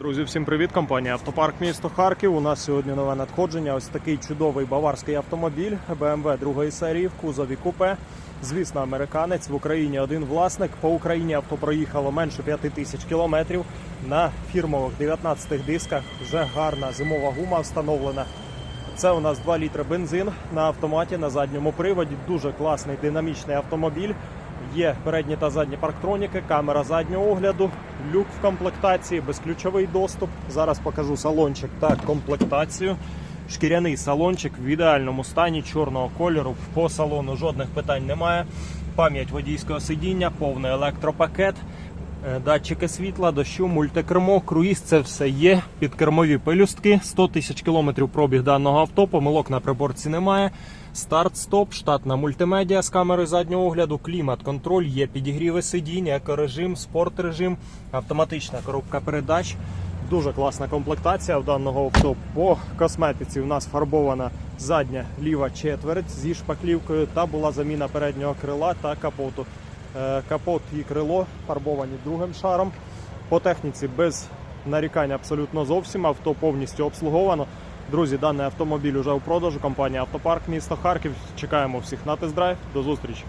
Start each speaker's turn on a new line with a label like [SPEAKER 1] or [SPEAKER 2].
[SPEAKER 1] Друзі, всім привіт! Компанія Автопарк місто Харків. У нас сьогодні нове надходження. Ось такий чудовий баварський автомобіль BMW другої серії в кузові купе. Звісно, американець в Україні один власник. По Україні авто проїхало менше 5 тисяч кілометрів. На фірмових 19 дисках вже гарна зимова гума встановлена. Це у нас 2 літри бензин на автоматі на задньому приводі. Дуже класний динамічний автомобіль. Є передні та задні парктроніки, камера заднього огляду, люк в комплектації, безключовий доступ. Зараз покажу салончик та комплектацію. Шкіряний салончик в ідеальному стані чорного кольору. По салону жодних питань немає. Пам'ять водійського сидіння, повний електропакет, датчики світла, дощу, мультикермо, круїз це все є. Підкермові пелюстки, 100 тисяч кілометрів пробіг даного авто, помилок на приборці немає. Старт-стоп, штатна мультимедіа з камерою заднього огляду, клімат-контроль, є підігріви сидінь, екорежим, спорт-режим, автоматична коробка передач. Дуже класна комплектація в даного авто. По косметиці у нас фарбована задня ліва четверть зі шпаклівкою та була заміна переднього крила та капоту. Е, Капот і крило фарбовані другим шаром. По техніці без нарікань абсолютно зовсім. Авто повністю обслуговано. Друзі, даний автомобіль уже у продажу. Компанія Автопарк місто Харків. Чекаємо всіх на тест-драйв. До зустрічі.